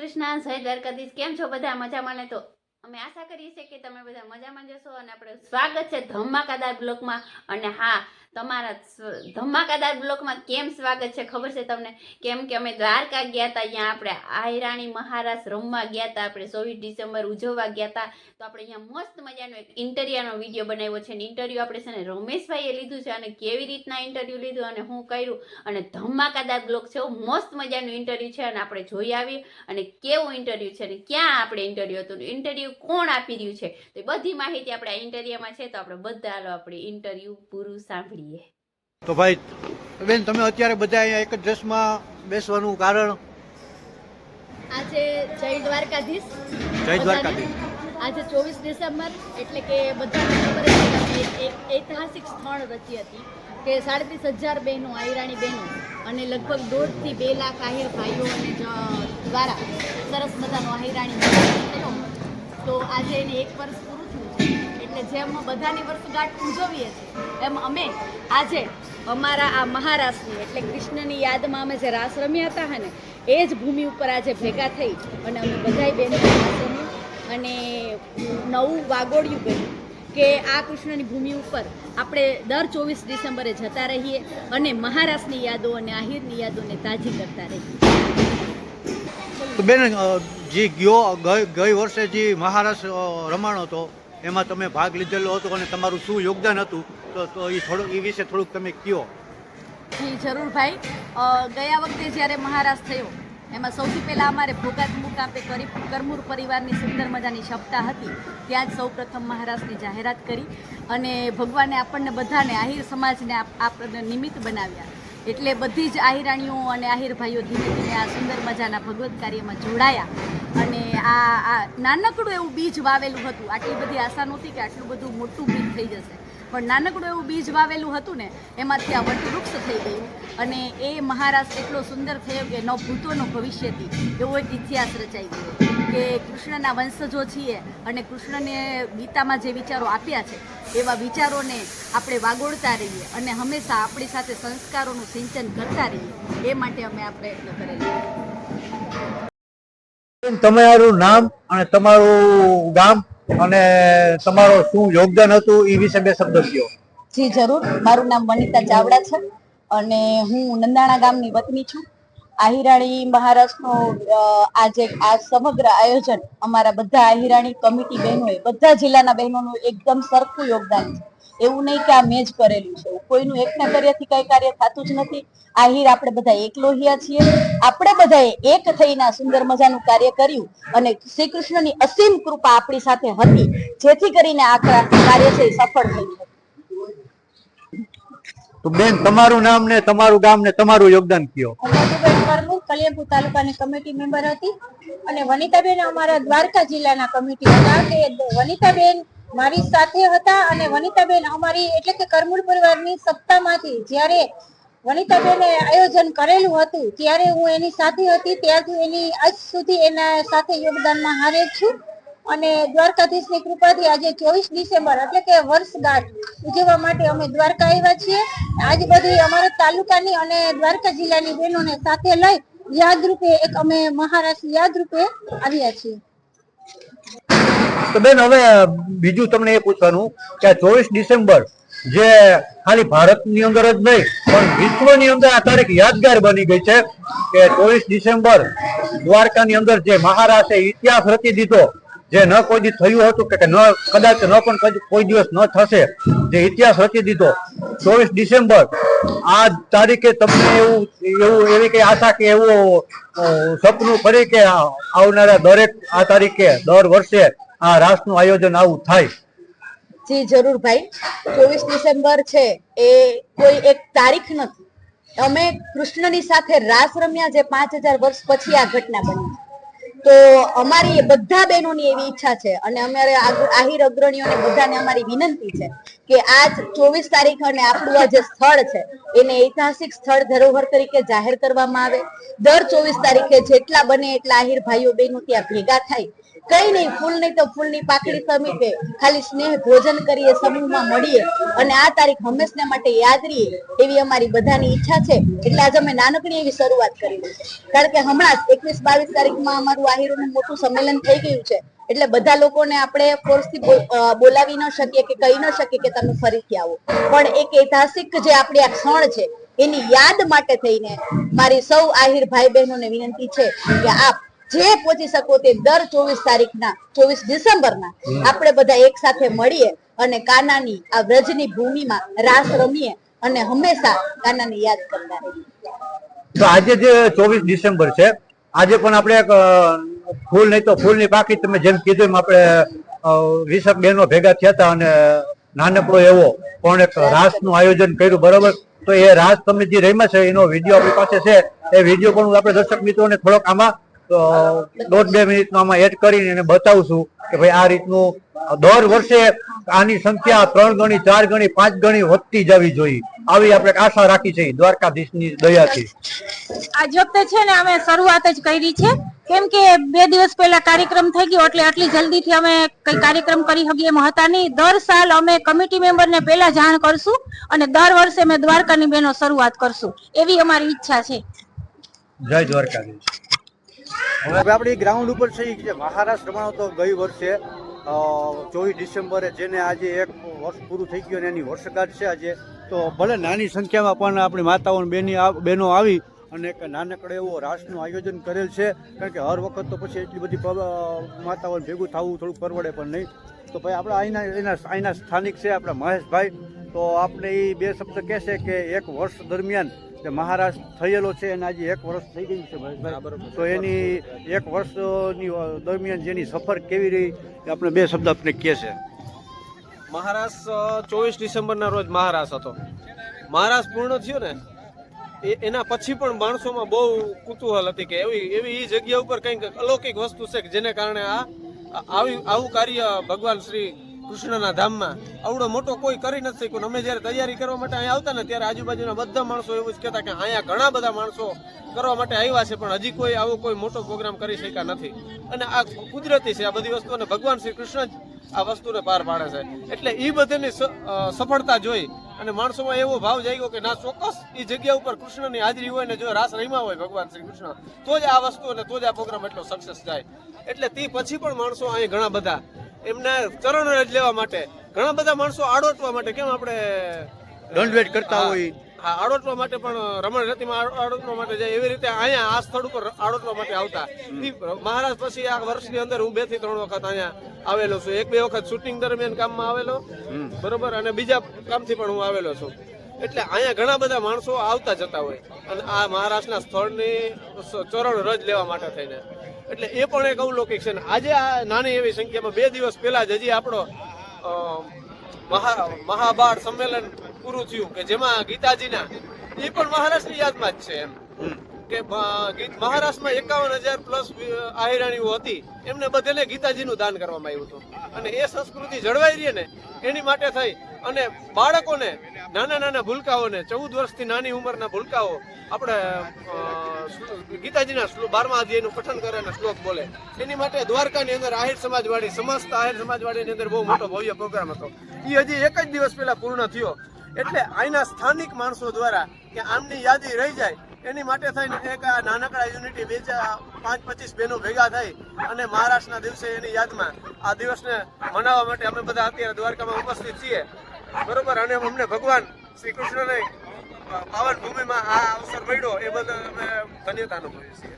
કૃષ્ણ જય દ્વારકાધીશ. કેમ છો બધા? મજામાં ને તો? અમે આશા કરીએ છીએ કે તમે બધા મજામાં જશો અને આપણે સ્વાગત છે ધમાકાદાર બ્લોકમાં. અને હા તમારા ધમાકાદાર બ્લોકમાં કેમ સ્વાગત છે? ખબર છે તમને? કેમ કે અમે દ્વારકા ગયા હતા અહીંયા આપણે આયરાણી મહારાજ રમવા ગયા હતા આપણે ચોવીસ ડિસેમ્બર ઉજવવા ગયા હતા તો આપણે અહીંયા મસ્ત મજાનો એક ઇન્ટરવ્યુનો વીડિયો બનાવ્યો છે. અને ઇન્ટરવ્યુ આપણે છે ને રમેશભાઈએ લીધું છે અને કેવી રીતના ઇન્ટરવ્યુ લીધું અને હું કર્યું. અને ધમાકાદાર બ્લોક છે એવું મસ્ત મજાનું ઇન્ટરવ્યુ છે અને આપણે જોઈ આવીએ અને કેવું ઇન્ટરવ્યુ છે અને ક્યાં આપણે ઇન્ટરવ્યુ હતું ઇન્ટરવ્યુ કોણ આપી રહ્યું છે? તો બધી માહિતી આપણે આ ઇન્ટરવ્યુમાં છે. તો આપણે બધા આપણે ઇન્ટરવ્યુ પૂરું સાંભળીએ તો ભાઈ બેન તમે અત્યારે બધા અહીંયા એક જ ડ્રેસમાં બેસવાનું કારણ? આજે જય દ્વારકાધીશ. જય દ્વારકાધીશ. આજે ચોવીસ ડિસેમ્બર એટલે કે બધાને ખબર ઐતિહાસિક સ્થળ રચી હતી કે સાડત્રીસ હજાર બહેનો આયરાણી બહેનો અને લગભગ દોઢથી બે લાખ આહિર ભાઈઓ અને દ્વારા સરસ મજાનો આહિરાણી તો આજે એને એક વર્ષ પૂરું થયું છે. એટલે જેમ બધાની વર્ષગાંઠ ઉજવીએ છીએ, એમ અમે આજે અમારા આ મહારાષ્ટ્રની એટલે કૃષ્ણની યાદમાં અમે જે રાસ રમ્યા હતા ને, એ જ ભૂમિ ઉપર આજે ભેગા થઈ અને અમે બધાય બહેનો અને નવું વાગોડિયું ગયું કે આ કૃષ્ણની ભૂમિ ઉપર આપણે દર ચોવીસ ડિસેમ્બરે જતા રહીએ અને મહારાષ્ટ્રની યાદો અને આહિરની યાદોને તાજી કરતા રહીએ. બેન જે ગયો, ગઈ વર્ષે જે મહારાષ્ટ્ર રમાણો હતો એમાં તમે ભાગ લીધેલો હતો અને તમારું શું યોગદાન હતું, તો તો એ થોડું એ વિશે થોડુંક તમે કહો જી જરૂર ભાઈ ગયા વખતે જ્યારે મહારાજ થયો, એમાં સૌથી પહેલાં અમારે ભોગાત મુકાપે કરી કરમૂર પરિવારની સુંદર મજાની સપ્તાહ હતી. ત્યાં જ સૌ પ્રથમ મહારાષ્ટ્રની જાહેરાત કરી અને ભગવાને આપણને બધાને, આહિર સમાજને આપ- આપણને નિમિત્ત બનાવ્યા. એટલે બધી જ આહિરાણીઓ અને આહિર ભાઈઓ ધીમે ધીમે આ સુંદર મજાના ભગવત કાર્યમાં જોડાયા. અને આ આ નાનકડું એવું બીજ વાવેલું હતું. આટલી બધી આશા નહોતી કે આટલું બધું મોટું બીજ થઈ જશે. પણ નાનકડું એવું બીજ વાવેલું હતું ને, એમાંથી આ વટવૃક્ષ થઈ ગયું. અને એ મહારાષ્ટ્ર એટલો સુંદર થયો કે ન ભૂતોનો ભવિષ્યથી એવો એક ઇતિહાસ રચાઈ ગયો કે કૃષ્ણના વંશજો છીએ અને કૃષ્ણને ગીતામાં જે વિચારો આપ્યા છે, એવા વિચારોને આપણે વાગોળતા રહીએ અને હંમેશા આપણી સાથે સંસ્કારોનું સિંચન કરતા રહીએ. એ માટે અમે આ પ્રયત્ન કરેલા. તમારું નામ અને તમારું ગામ અને તમારો શું યોગદાન હતું એ વિશે બે શબ્દ કયો. જી, જરૂર. મારું નામ વનિતા ચાવડા છે અને હું નંદાણા ગામની વતની છું. આહિરાણી મહારાષ્ટ્રનો આજે આ સમગ્ર આયોજન અમારા બધા આહિરાણી કમિટી બહેનોએ, બધા જિલ્લાના બહેનોનું એકદમ સરખું યોગદાન છે. એવું નહીં કે આ મેં જ કરેલું છે. કોઈનું એકના કાર્યથી કઈ કાર્ય થતું જ નથી. આહિર આપણે બધા એકલોહિયા છીએ. આપણે બધાએ એક થઈને આ સુંદર મજાનું કાર્ય કર્યું અને શ્રી કૃષ્ણની અસીમ કૃપા આપણી સાથે હતી. જેથી કરીને આ કાર્ય છે સફળ થયું તો બેન તમારું નામ ને તમારું ગામ ને તમારું યોગદાન કયો? કલ્યાણપુર તાલુકાની કમિટી મેમ્બર હતી. અને વનિતાબેન અમારા દ્વારકા જિલ્લાના કમિટી હતા. કે વનિતાબેન મારી સાથે હતા અને વનિતાબેન અમારી એટલે કે કરમૂળ પરિવારની સપ્તાહમાંથી જ્યારે વનિતાબેને આયોજન કરેલું હતું, ત્યારે હું એની સાથે હતી, ત્યારથી એની આજ સુધી એના સાથે યોગદાનમાં હારે છું અને દ્વારકાધીશની કૃપાથી આજે ચોવીસ ડિસેમ્બર એટલે કે વર્ષગાંઠ ઉજવવા માટે અમે દ્વારકા આવ્યા છીએ. આજ બધી અમારા તાલુકાની અને દ્વારકા જિલ્લાની બહેનોને સાથે લઈ યાદરૂપે એક અમે મહારાષ્ટ્ર યાદરૂપે આવ્યા છીએ. તો બેન, હવે બીજું તમને એ પૂછવાનું કે ચોવીસ ડિસેમ્બર જે ખાલી ભારતની અંદર જ નહીં, પણ વિશ્વની અંદર આ તારીખ યાદગાર બની ગઈ છે કે ચોવીસ ડિસેમ્બર દ્વારકાની અંદર જે મહારાષ્ટ્રે ઇતિહાસ રચી દીધો, જે ન કોઈ દિવસ થયું હતું કે ન, કદાચ ન પણ કોઈ દિવસ ન થશે, જે ઇતિહાસ રચી દીધો. ચોવીસ ડિસેમ્બર આ તારીખે તમને એવું એવું, એવી કઈ આશા કે એવું સપનું કરી કે આવનારા દરેક આ તારીખે, દર વર્ષે આ રાસનું આયોજન આવું થાય. જી, જરૂર ભાઈ. ચોવીસ ડિસેમ્બર છે. એ કોઈ એક તારીખ નથી. અમે કૃષ્ણની સાથે રાસ રમ્યા જે પાંચ હજાર વર્ષ પછી આ ઘટના બની. તો અમારી બધા બહેનોની એવી ઈચ્છા છે અને અમારે આહિર અગ્રણીઓને બધાને અમારી વિનંતી છે કે આજ ચોવીસ તારીખ અને આપણું આ જે સ્થળ છે એને ઐતિહાસિક સ્થળ ધરોહર તરીકે જાહેર કરવામાં આવે. દર ચોવીસ તારીખે જેટલા બને એટલા આહિર ભાઈઓ બહેનો ત્યાં ભેગા થાય. કઈ નહીં ફૂલ નહીં તો ફૂલની પાકડી સમીપે ખાલી સ્નેહ ભોજન કરીએ, સમૂહમાં મળીએ અને આ તારીખ હંમેશને માટે યાદ રહીએ એવી અમારી બધાની ઈચ્છા છે. એટલે આજે અમે નાનકડી એવી શરૂઆત કરી છે. કારણ કે હમણાં જ એકવીસ બાવીસ તારીખમાં અમારું આહિરોનું મોટું સંમેલન થઈ ગયું છે. એટલે બધા લોકોને આપણે ફોર્સથી બોલાવી ન શકીએ કે કહી ન શકીએ કે તમે ફરીથી આવો. પણ એક ઐતિહાસિક જે આપણી આ ક્ષણ છે, એની યાદ માટે થઈને મારી સૌ આહિર ભાઈ બહેનોને વિનંતી છે કે આપ જે પહોંચી શકો તે દર ચોવીસ તારીખના, ચોવીસ ડિસેમ્બરના આપણે બધા એક સાથે મળીએ અને કાનાની આ વ્રજની ભૂમિમાં રાસ રમીએ અને હંમેશા કાનાની યાદ કરતા રહીએ. તો આજે જે ચોવીસ ડિસેમ્બર છે આજે પણ આપણે ફૂલ નહીં તો ફૂલની પાકી તમે જેમ કીધું એમ આપણે વીસક બહેનો ભેગા થયા હતા અને નાનકડો એવો પણ એક રાસનું આયોજન કર્યું, બરાબર? તો એ રાસ તમે જે રમ્યા છે, એનો વીડિયો આપણી પાસે છે. એ વીડિયો પણ આપણે દર્શક મિત્રોને થોડોક આમાં દોઢ બે મિનિટનો આમાં એડ કરીને એને બતાવું છું કે ભાઈ આ રીતનું દર વર્ષે આની સંખ્યા ત્રણ ગણી ચાર ગણી પાંચ ગણી વધતી જવી જોઈએ. આવી આપણે આશા રાખી છે દ્વારકાધીશની દયાથી. આજ વખતે છે ને અમે શરૂઆત જ કરી છે. કેમ કે બે દિવસ પહેલા કાર્યક્રમ થઈ ગયો એટલે આટલી જલ્દીથી અમે કઈ કાર્યક્રમ કરી શકીએ એમ હતા નહીં. દર સાલ અમે કમિટી મેમ્બરને પહેલા જાણ કરશું અને દર વર્ષે અમે દ્વારકાની બેનો શરૂઆત કરશું. એવી અમારી ઈચ્છા છે. જય દ્વારકાધીશ. હવે આપણે ગ્રાઉન્ડ ઉપર છે જે મહારાષ્ટ્રમાં તો ગઈ વર્ષે ચોવીસ ડિસેમ્બરે જેને આજે એક વર્ષ પૂરું થઈ ગયું અને એની વર્ષગાંઠ છે આજે. તો ભલે નાની સંખ્યામાં પણ આપણી માતાઓ બેની બહેનો આવી અને એક નાનકડે એવો રાસનું આયોજન કરેલ છે, કારણ કે હર વખત તો પછી એટલી બધી માતાઓને ભેગું થવું થોડુંક પરવડે પણ નહીં. તો ભાઈ આપણે અહીંના એના અહીંના સ્થાનિક છે આપણા મહેશભાઈ. તો આપણે એ બે શબ્દ કહેશે કે એક વર્ષ દરમિયાન જે મહારાજ થયેલો છે એને આજે એક વર્ષ થઈ ગયું છે મહેશભાઈ તો એની એક વર્ષની દરમિયાન જેની સફર કેવી રહી એ આપણે બે શબ્દ આપણે કહે છે. મહારાષ્ટ્ર ચોવીસ ડિસેમ્બરના રોજ મહારાસ હતો. મહારાસ પૂર્ણ થયો ને એના પછી પણ માણસોમાં બહુ કુતૂહલ હતી કે એવી એવી એ જગ્યા ઉપર કંઈક અલૌકિક વસ્તુ છે કે જેને કારણે આ આ- આવી આવું કાર્ય ભગવાન શ્રી કૃષ્ણના ધામમાં આવડો મોટો કોઈ કરી નથી શક્યું. અમે જ્યારે તૈયારી કરવા માટે અહીંયા આવતા ને ત્યારે આજુબાજુના બધા માણસો એવું જ કહેતા કે અહીંયા ઘણા બધા માણસો કરવા માટે આવ્યા છે, પણ હજી કોઈ આવો કોઈ મોટો પ્રોગ્રામ કરી શક્યા નથી. અને આ કુદરતી છે, આ બધી વસ્તુઓને ભગવાન શ્રી કૃષ્ણ જ આ વસ્તુને પાર પાડે છે. એટલે એ બધાની સફળતા જોઈ અને માણસોમાં એવો ભાવ જાગ્યો કે ના, ચોક્કસ એ જગ્યા ઉપર કૃષ્ણની હાજરી હોય ને જો રાસ રમ્યા હોય ભગવાન શ્રી કૃષ્ણ, તો જ આ વસ્તુ અને તો જ આ પ્રોગ્રામ એટલો સક્સેસ જાય. એટલે તે પછી પણ માણસો અહીં ઘણા બધા એમને ચરણ રજ લેવા માટે. ઘણા બધા માણસો આડોટવા માટે કેમ આપણે દંડવેટ કરતા હોય. હા આડોટવા માટે પણ રમણ રતિમાં આડોટવા માટે જાય એવી રીતે અહીંયા આ સ્થળ ઉપર આડોટવા માટે આવતા. મહારાજ પછી આ વર્ષની અંદર હું બેથી ત્રણ વખત અહીંયા આવેલો છું. એક બે વખત શૂટિંગ દરમિયાન કામમાં આવેલો. બરોબર? અને બીજા કામથી પણ હું આવેલો છું. એટલે અહીંયા ઘણા બધા માણસો આવતા જતા હોય. અને આ મહારાષ્ટ્રના સ્થળની ચરણ રજ લેવા માટે થઈને. એટલે એ પણ એક અવલોકિક છે. આજે આ નાની એવી સંખ્યામાં બે દિવસ પહેલા જ હજી આપણો અ, મહા મહાભારત સંમેલન પૂરું થયું કે જેમાં ગીતાજીના એ પણ મહારાષ્ટ્રની યાદમાં જ છે એમ. કે મહારાષ્ટ્રમાં એકાવન હજાર પ્લસ આહિરાણીઓ હતી. એમને બધેને ગીતાજીનું દાન કરવામાં આવ્યું હતું. અને એ સંસ્કૃતિ જળવાઈ રહી ને એની માટે થઈ. અને બાળકોને નાના નાના ભૂલકાઓને ચૌદ વર્ષથી નાની ઉંમરના ભૂલકાઓ આપણે ગીતાજીના શ્લોક બારમા અધ્યાયનું પઠન કરે અને શ્લોક બોલે. એની માટે દ્વારકાની અંદર આહિર સમાજવાડી, સમસ્ત આહિર સમાજવાડીની અંદર બહુ મોટો ભવ્ય પ્રોગ્રામ હતો. એ હજી એક જ દિવસ પહેલા પૂર્ણ થયો. એટલે અહીંના સ્થાનિક માણસો દ્વારા કે આમની યાદી રહી જાય, એની માટે થઈને એક નાનકડા યુનિટી બે પાંચ પચીસ બહેનો ભેગા થઈ અને મહારાષ્ટ્રના દિવસે એની યાદમાં આ દિવસને મનાવવા માટે અમે બધા અત્યારે દ્વારકામાં ઉપસ્થિત છીએ. બરોબર? અને અમને ભગવાન શ્રી કૃષ્ણને પાવન ભૂમિમાં આ અવસર મળ્યો એ બદલ અમે ધન્યતા અનુભવીએ છીએ.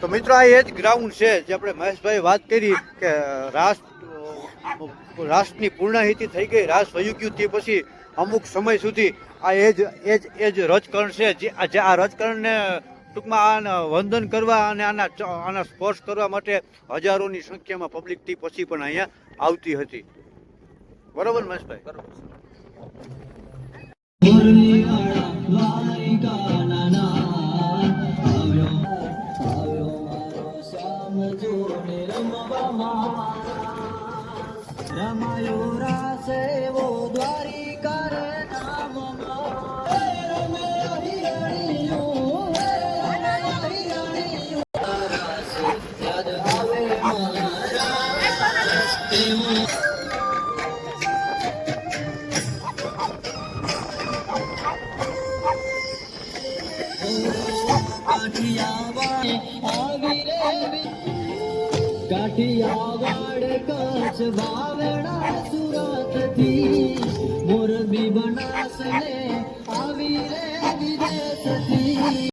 તો મિત્રો આ એ જ ગ્રાઉન્ડ છે જે આપણે મહેશભાઈ વાત કરી કે રાષ્ટ્ર રાષ્ટ્રની પૂર્ણાહિતિ થઈ ગઈ રાષ્ટ્ર વયું ગયું તે પછી અમુક સમય સુધી આ એ જ એ જ એ જ રજકરણ છે. જે આ રજકરણને ટૂંકમાં આના વંદન કરવા અને આના આના સ્પર્શ કરવા માટે હજારોની સંખ્યામાં પબ્લિક તે પછી પણ અહીંયા આવતી હતી. બરોબર મહેશભાઈ? બરોબર રમાયો રાસે વો દ્વારી કાઠિયાવાડ કચ્છ ભાવણા સુરતથી મોરબી બનાસ ને આવી રે વિદેશ